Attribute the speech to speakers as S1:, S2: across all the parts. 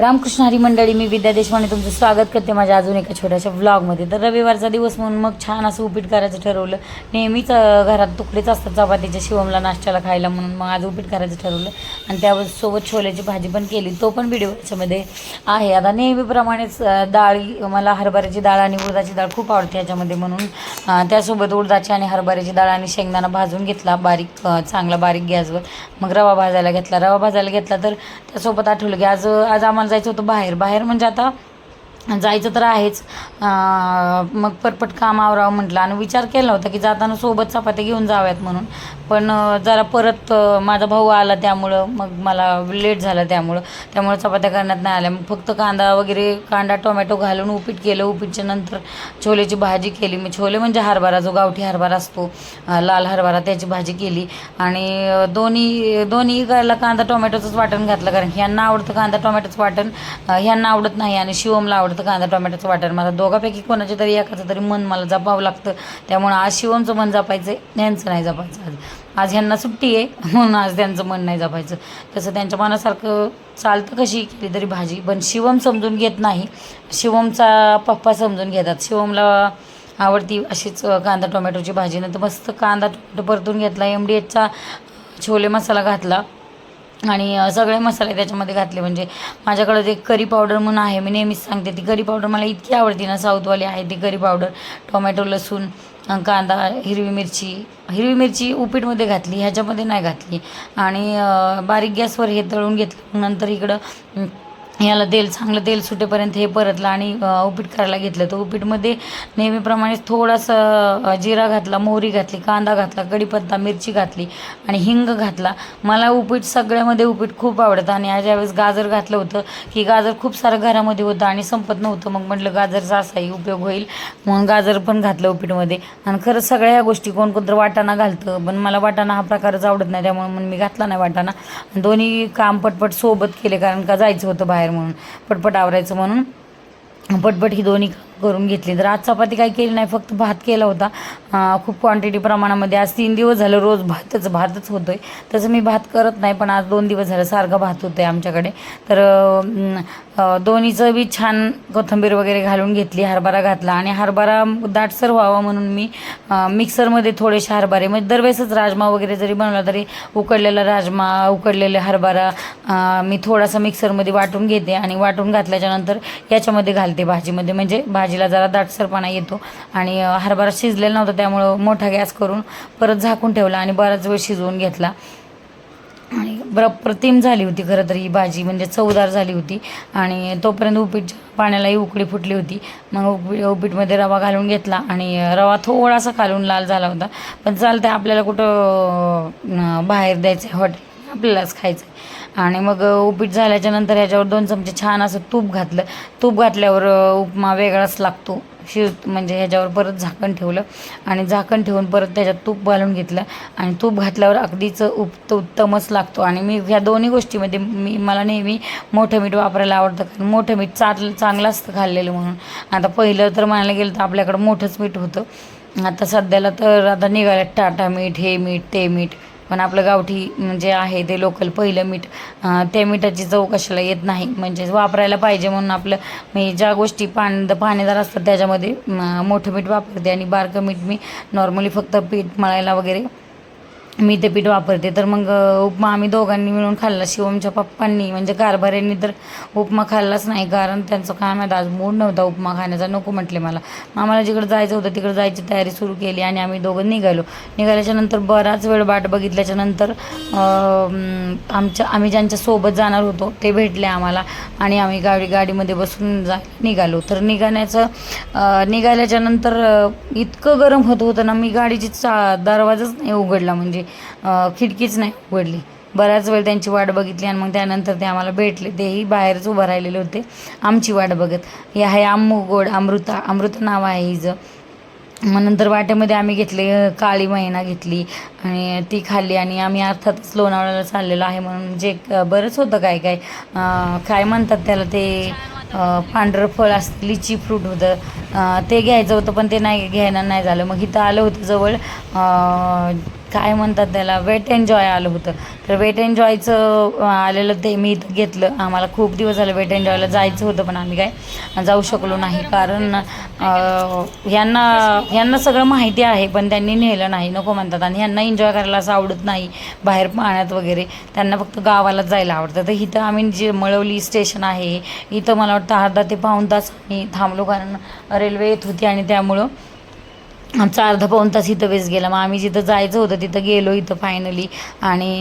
S1: रामकृष्ण हरी मंडळी मी विद्या देशपांडे तुमचं स्वागत करते माझ्या अजून एका छोट्याशा व्लॉगमध्ये तर रविवारचा दिवस म्हणून मग छान असं उपीट करायचं ठरवलं. नेहमीच घरात तुकडेच असतात चपातीच्या शिवमला नाश्त्याला खायला म्हणून मग आज उपीट करायचं ठरवलं. आणि त्यासोबत छोल्याची भाजी पण केली. तो पण व्हिडिओ याच्यामध्ये आहे. आता नेहमीप्रमाणेच डाळी मला हरभऱ्याची डाळ आणि उडदाची डाळ खूप आवडते याच्यामध्ये म्हणून. त्यासोबत उडदाची आणि हरभऱ्याची डाळ आणि शेंगदाणा भाजून घेतला बारीक चांगला बारीक गॅसवर. मग रवा भाजायला घेतला. रवा भाजायला घेतला तर त्यासोबत आठवलं की आज आज आम्हाला जायचं होतं बाहेर. बाहेर म्हणजे आता जायचं तर आहेच. मग पटपट काम आवरावं म्हटलं आणि विचार केला होता की जाताना सोबत चपात्या घेऊन जाव्यात म्हणून. पण जरा परत माझा भाऊ आला त्यामुळं मग मला लेट झालं त्यामुळं. त्यामुळं चपात्या करण्यात नाही आल्या. मग फक्त कांदा वगैरे कांदा टोमॅटो घालून उपीट केलं. उपीटच्या नंतर छोलेची भाजी केली. मी छोले म्हणजे हरभरा जो गावठी हरभरा असतो लाल हरभरा त्याची भाजी केली. आणि दोन्ही दोन्ही करायला कांदा टोमॅटोचंच वाटण घातलं. कारण ह्यांना आवडतं कांदा टोमॅटोचं वाटण ह्यांना आवडत नाही. आणि शिवमला आवडतं कांदा टोमॅटोचं वाटण. मला दोघापैकी कोणाचे तरी एकाचं तरी मन मला जपावं लागतं. त्यामुळं आज शिवमचं मन जपायचं आहे यांचं नाही जपायचं आज. आज ह्यांना सुट्टी आहे म्हणून आज त्यांचं मन नाही जपायचं. तसं त्यांच्या मनासारखं चालतं कशी केली तरी भाजी. पण शिवम समजून घेत नाही. शिवमचा पप्पा समजून घेतात. शिवमला आवडती अशीच कांदा टोमॅटोची भाजी. नंतर मस्त कांदा टोमॅटो परतून घेतला एम डी एचचा छोले मसाला घातला. आणि सगळे मसाले त्याच्यामध्ये घातले. म्हणजे माझ्याकडं ते करी पावडर म्हणून आहे. मी नेहमीच सांगते ती करी पावडर मला इतकी आवडते ना साऊथवाली आहे ती करी पावडर. टोमॅटो लसूण कांदा हिरवी मिरची हिरवी मिरची उपीटमध्ये घातली ह्याच्यामध्ये नाही घातली. आणि बारीक गॅसवर हे तळून घेतलं. नंतर इकडं याला तेल चांगलं तेल सुटेपर्यंत हे परतलं आणि उपीट करायला घेतलं. तर उपीटमध्ये नेहमीप्रमाणे थोडासा जिरा घातला मोहरी घातली कांदा घातला कढीपत्ता मिरची घातली आणि हिंग घातला. मला उपीट सगळ्यामध्ये उपीट खूप आवडतं आणि ज्यावेळेस गाजर घातलं होतं की गाजर खूप सारं घरामध्ये होतं आणि संपत नव्हतं. मग म्हटलं गाजरचा असाही उपयोग होईल. म्हणून गाजर पण घातलं उपीटमध्ये. आणि खरं सगळ्या ह्या गोष्टी कोणकोणतं वाटाणा घालतं पण मला वाटाणा हा प्रकारच आवडत नाही. त्यामुळे म्हणून मी घातला नाही वाटाणा. दोन्ही काम पटपट सोबत केले कारण का जायचं होतं बाहेर. म्हणून पटपट आवरायचं म्हणून. पटपट ही दोन्ही करून घेतली. तर आज चपाती काही केली नाही फक्त भात केला होता. खूप क्वांटिटी प्रमाणामध्ये आज तीन दिवस झालं रोज भातच भातच होतो आहे तसं मी भात करत नाही पण आज दोन दिवस झालं सारखा भात होतो आहे आमच्याकडे. तर दोन्हीचं बी छान कोथिंबीर वगैरे घालून घेतली हरभरा घातला. आणि हरभरा दाटसर व्हावा म्हणून मी मिक्सरमध्ये थोडेसे हरभरे म्हणजे दरवेळेसच राजमा वगैरे जरी बनवला तरी उकडलेला राजमा उकडलेले हरभरा मी थोडासा मिक्सरमध्ये वाटून घेते. आणि वाटून घातल्याच्यानंतर याच्यामध्ये घालते भाजीमध्ये म्हणजे भाजीला जरा दाटसरपणा येतो. आणि हरभरा शिजलेला नव्हता त्यामुळं मोठा गॅस करून परत झाकून ठेवला आणि बराच वेळ शिजवून घेतला. आणि प्रतिम झाली होती खरं तर ही भाजी म्हणजे चवदार झाली होती. आणि तोपर्यंत उपीट पाण्यालाही उकळी फुटली होती. मग उपी उपीटमध्ये रवा घालून घेतला आणि रवा थोडासा खालून लाल झाला होता. पण चालतं आपल्याला कुठं बाहेर द्यायचं आहे हॉटेल आपल्यालाच खायचं आहे आणि मग उपीट झाल्याच्यानंतर ह्याच्यावर दोन चमचे छान असं तूप घातलं. तूप घातल्यावर उपमा वेगळाच लागतो. शिव म्हणजे ह्याच्यावर परत झाकण ठेवलं आणि झाकण ठेवून परत त्याच्यात तूप घालून घेतलं. आणि तूप घातल्यावर अगदीच उप उत्तमच लागतो. आणि मी ह्या दोन्ही गोष्टीमध्ये मी मला नेहमी मोठं मीठ वापरायला आवडतं. कारण मोठं मीठ चाट चांगलं असतं खाल्लेलं म्हणून. आता पहिलं तर म्हणायला गेलं तर आपल्याकडं मोठंच मीठ होतं. आता सध्याला तर आता निघालं टाटा मीठ हे मीठ ते मीठ. पण आपलं गावठी जे आहे ते लोकल पहिलं मीठ त्या मिठाची चव कशाला येत नाही. म्हणजेच वापरायला पाहिजे म्हणून आपलं मी ज्या गोष्टी पाण पाणीदार असतात त्याच्यामध्ये मोठं मीठ वापरते आणि बारकं मीठ मी नॉर्मली फक्त पीठ मळायला वगैरे मी ते पीठ वापरते. तर मग उपमा आम्ही दोघांनी मिळून खाल्ला. शिवमच्या पप्पांनी म्हणजे कारभाऱ्यांनी तर उपमा खाल्लाच नाही. कारण त्यांचं काय माहीत आज मूड नव्हता उपमा खाण्याचा. नको म्हटले मला. आम्हाला जिकडं जायचं होतं तिकडं जायची तयारी सुरू केली आणि आम्ही दोघं निघालो. निघाल्याच्या नंतर बराच वेळ वाट बघितल्याच्या नंतर आमच्या आम्ही ज्यांच्या सोबत जाणार होतो ते भेटले आम्हाला आणि आम्ही गाडी गाडीमध्ये बसून जा निघालो. तर निघाण्याचं निघाल्याच्या नंतर इतकं गरम होत होतं ना मी गाडीची चा दरवाजाच नाही उघडला. म्हणजे खिडकीच नाही उघडली. बराच वेळ त्यांची वाट बघितली आणि मग त्यानंतर ते आम्हाला भेटले. तेही बाहेरच उभं राहिलेले होते. आमची वाट बघत. हे आहे आम्मू गोड अमृता. अमृत नाव आहे हिचं. मग नंतर वाट्यामध्ये आम्ही घेतले काळी मैना घेतली आणि ती खाल्ली आणि आम्ही अर्थातच लोणावळ्याला चाललेलो आहे म्हणून जे बरंच होतं काय काय काय म्हणतात त्याला ते पांढरं फळ असतं लिची फ्रूट होतं. ते घ्यायचं होतं पण ते नाही घ्यायला नाही झालं. मग इथं आलं होतं जवळ काय म्हणतात त्याला वेट एन्जॉय आलं होतं. तर वेट एन्जॉयचं आलेलं ते मी इथं घेतलं. आम्हाला खूप दिवस झाले वेट एन्जॉयला जायचं होतं पण आम्ही काय जाऊ शकलो नाही. कारण यांना यांना सगळं माहिती आहे पण त्यांनी नेलं नाही नको म्हणतात. आणि ह्यांना एन्जॉय करायला असं आवडत नाही बाहेर पाण्यात वगैरे. त्यांना फक्त गावालाच जायला आवडतं. तर इथं आम्ही जे मळवली स्टेशन आहे इथं मला वाटतं अर्धा ते पाऊण तास आम्ही थांबलो. कारण रेल्वे येत होती आणि त्यामुळं आमचा अर्धा पाऊण तास इथं वेस्ट गेला. मग आम्ही जिथं जायचं होतं तिथं गेलो इथं फायनली आणि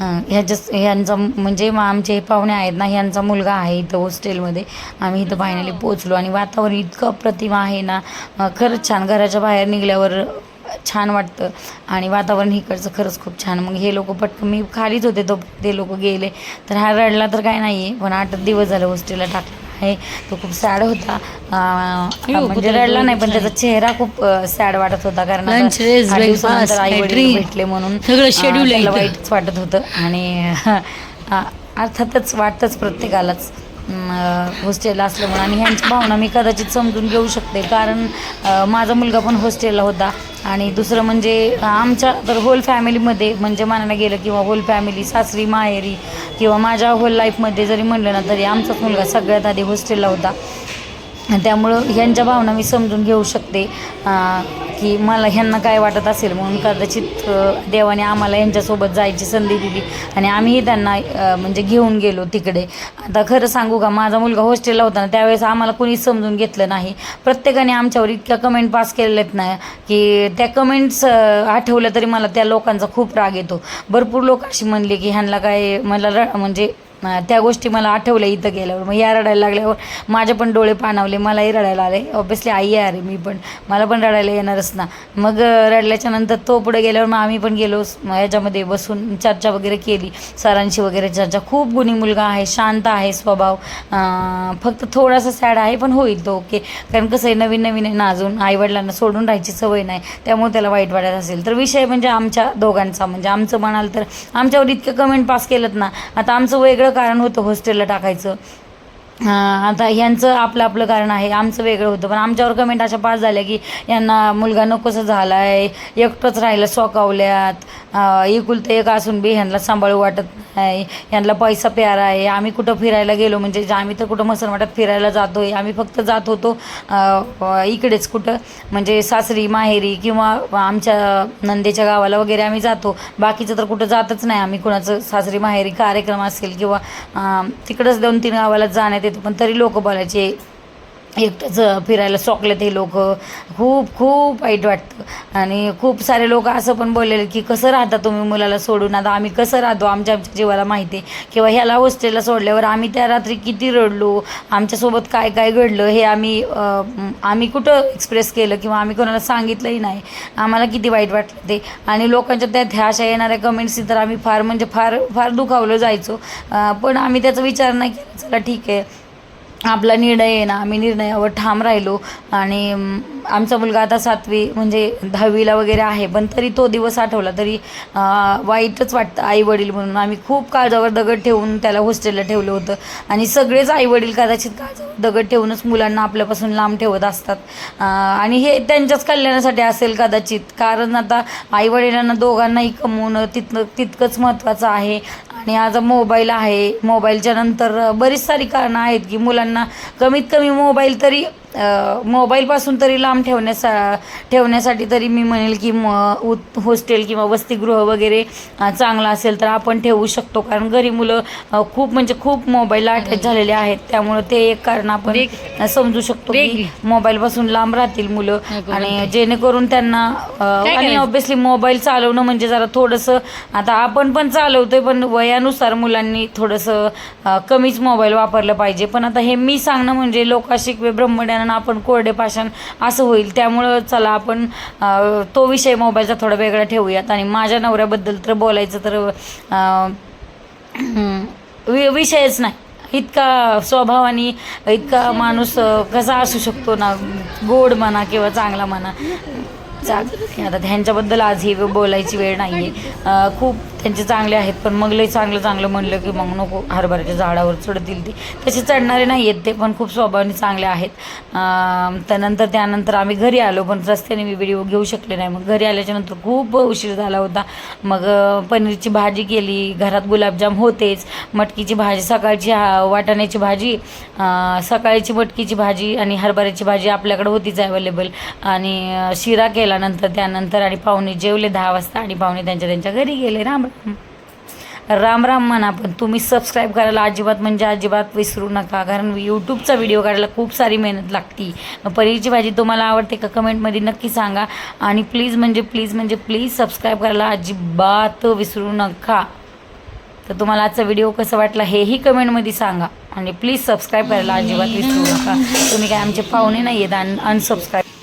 S1: अं, ह्याच्या ह्यांचा म्हणजे मग आमचे पाहुणे आहेत ना ह्यांचा मुलगा आहे इथं हॉस्टेलमध्ये आम्ही इथं फायनली पोचलो आणि वातावरण इतकं अप्रतिम आहे ना खरंच छान. घराच्या बाहेर निघल्यावर छान वाटतं. आणि वातावरण इकडचं खरंच खूप छान. मग हे लोक पटकन मी खालीच होते तो ते लोक गेले. तर हा रडला तर काय नाही आहे पण आठ दिवस झाले हॉस्टेलला टाकला. आहे. तो खूप सॅड होता. म्हणजे रडला नाही पण. त्याचा चेहरा खूप सॅड वाटत होता. कारण. भेटले म्हणून
S2: सगळं.
S1: वाईटच वाटत होतं. आणि अर्थातच वाटतंच प्रत्येकालाच. हॉस्टेलला असल्यामुळे. आणि ह्यांची भावना मी कदाचित समजून घेऊ शकते. कारण माझा मुलगा पण हॉस्टेलला होता. आणि दुसरं म्हणजे आमच्या तर होल फॅमिलीमध्ये म्हणजे म्हणायला गेलं किंवा होल फॅमिली सासरी माहेरी किंवा माझ्या होल लाईफमध्ये जरी म्हणलं ना तरी आमचाच मुलगा सगळ्यात आधी हॉस्टेलला होता. त्यामुळं ह्यांच्या भावना मी समजून घेऊ शकते की मला ह्यांना काय वाटत असेल म्हणून कदाचित देवाने आम्हाला ह्यांच्यासोबत जायची संधी दिली आणि आम्हीही त्यांना म्हणजे घेऊन गेलो तिकडे. आता खरं सांगू का माझा मुलगा हॉस्टेलला होता ना त्यावेळेस आम्हाला कोणीच समजून घेतलं नाही. प्रत्येकाने आमच्यावर इतक्या कमेंट पास केलेल्या आहेत ना की त्या कमेंट्स आठवल्या तरी मला त्या लोकांचा खूप राग येतो. भरपूर लोक अशी म्हणले की ह्यांना काय मला र म्हणजे त्या गोष्टी मला आठवल्या इथं गेल्यावर. मग या रडायला लागल्यावर माझे पण डोळे पाणावले मलाही रडायला आले. ऑब्विसली आई आहे अरे मी पण. मला पण रडायला येणारच ना. मग रडल्याच्या नंतर तो पुढे गेल्यावर मग आम्ही पण गेलो. याच्यामध्ये बसून चर्चा वगैरे केली. सरांशी वगैरे चर्चा. खूप गुणी मुलगा आहे शांत आहे स्वभाव. फक्त थोडासा सॅड आहे पण होईल तो ओके कारण कसं आहे नवीन नवीन आहे ना अजून. आईवडिलांना सोडून राहायची सवय नाही. त्यामुळे त्याला वाईट वाटत असेल. तर विषय म्हणजे आमच्या दोघांचा. म्हणजे आमचं म्हणाल तर आमच्यावर इतकं कमेंट पास केलं ना. आता आमचं वेगळं कारण होतं हॉस्टेलला टाकायचं. आता ह्यांचं आपलं आपलं कारण आहे आमचं वेगळं होतं. पण आमच्यावर कमेंट अशा पास झाल्या की यांना मुलगा नकोसं झाला आहे एकटंच राहिलं सोकावल्यात. एकुलतं एक असून बी ह्यांना सांभाळू वाटत नाही. ह्यांना पैसा प्यारा आहे. आम्ही कुठं फिरायला गेलो म्हणजे आम्ही तर कुठं मसनवाटात फिरायला जातोय. आम्ही फक्त जात होतो इकडेच कुठं. म्हणजे सासरी माहेरी किंवा आमच्या नंदेच्या गावाला वगैरे आम्ही जातो. बाकीचं तर कुठं जातच नाही. आम्ही कुणाचं सासरी माहेरी कार्यक्रम असेल किंवा तिकडंच दोन तीन गावाला जाण्यात येतं पण तरी लोक बोलायचे एकटंच फिरायला सोकले हे लोक. खूप खूप वाईट वाटतं. आणि खूप सारे लोक असं पण बोललेले की कसं राहता तुम्ही मुलाला सोडून? आता आम्ही कसं राहतो? आमच्या आमच्या जीवाला माहिती आहे. किंवा ह्याला हॉस्टेलला सोडल्यावर आम्ही त्या रात्री किती रडलो? आमच्यासोबत काय काय घडलं? हे आम्ही आम्ही कुठं एक्सप्रेस केलं? किंवा आम्ही कोणाला सांगितलंही नाही. आम्हाला किती वाईट वाटलं ते. आणि लोकांच्या त्यात ह्या अशा येणाऱ्या कमेंट्सनी तर आम्ही फार म्हणजे फार फार दुखावलं जायचो. पण आम्ही त्याचा विचार नाही केला. चला ठीक आहे. आपला निर्णय आहे ना आम्ही निर्णयावर ठाम राहिलो. आणि आमचा मुलगा आता सातवी म्हणजे दहावीला वगैरे आहे पण तरी तो दिवस आठवला तरी वाईटच वाटतं आई वडील म्हणून. आम्ही खूप काळजावर दगड ठेवून त्याला हॉस्टेलला ठेवलं होतं. आणि सगळेच आई वडील कदाचित काळजावर दगड ठेवूनच मुलांना आपल्यापासून लांब ठेवत असतात. आणि हे त्यांच्याच कल्याणासाठी असेल कदाचित. कारण आता आई वडिलांना दोघांनाही कमवणं तिथनं तितकंच महत्त्वाचं आहे. आणि आज मोबाईल आहे. मोबाईलच्या नंतर बरीच सारी कारणं आहेत की मुलांना कमीत कमी मोबाईल तरी मोबाईलपासून तरी लांब ठेवण्यासा ठेवण्यासाठी तरी मी म्हणेल की म उत हॉस्टेल किंवा वसतिगृह वगैरे चांगलं असेल तर आपण ठेवू शकतो कारण घरी मुलं खूप म्हणजे खूप मोबाईलला अटॅच झालेले आहेत त्यामुळं ते एक कारण आपण समजू शकतो की. मोबाईलपासून लांब राहतील मुलं आणि. जेणेकरून त्यांना आणि? ऑब्विसली मोबाईल चालवणं म्हणजे जरा थोडंसं आता आपण पण चालवतोय पण वयानुसार मुलांनी थोडंसं कमीच मोबाईल वापरलं पाहिजे पण आता हे मी सांगणं म्हणजे लोका शिकवे कारण आपण कोरडे पाषाण असं होईल. त्यामुळं चला आपण तो विषय मोबाईलचा थोडा वेगळा ठेवूयात. आणि माझ्या नवऱ्याबद्दल तर बोलायचं तर वि विषयच नाही. इतका स्वभावाने इतका माणूस कसा असू शकतो ना? गोड म्हणा किंवा चांगला म्हणा. चांगला आता ह्यांच्याबद्दल आज ही बोलायची वेळ नाही आहे खूप त्यांचे चांगले आहेत पण मग लई चांगलं चांगलं म्हणलं की मग नको हरभऱ्याच्या झाडावर चढतील ते. तसे चढणारे नाही आहेत ते पण खूप स्वभावाने चांगले आहेत. त्यानंतर त्यानंतर आम्ही घरी आलो पण रस्त्याने मी व्हिडिओ घेऊ शकले नाही. मग घरी आल्याच्यानंतर खूप उशीर झाला होता. मग पनीरची भाजी केली घरात गुलाबजाम होतेच. मटकीची भाजी सकाळची वाटाण्याची भाजी सकाळची मटकीची भाजी आणि हरभऱ्याची भाजी आपल्याकडे होतीच अवेलेबल आणि शिरा केला नंतर त्यानंतर आणि पाहुणे जेवले दहा वाजता आणि पाहुणे त्यांच्या त्यांच्या घरी गेले राम राम राम म्हणा पण तुम्ही सबस्क्राईब करायला अजिबात म्हणजे अजिबात विसरू नका कारण यूट्यूबचा व्हिडिओ करायला खूप सारी मेहनत लागती. मग पनीरची भाजी तुम्हाला आवडते का कमेंटमध्ये नक्की सांगा. आणि प्लीज म्हणजे प्लीज म्हणजे प्लीज सबस्क्राईब करायला अजिबात विसरू नका. तर तुम्हाला आजचा व्हिडिओ कसा वाटला हेही कमेंटमध्ये सांगा. आणि प्लीज सबस्क्राईब करायला अजिबात विसरू नका. तुम्ही काय आमचे पाहुणे नाही आहेत अन अनसबस्क्राईब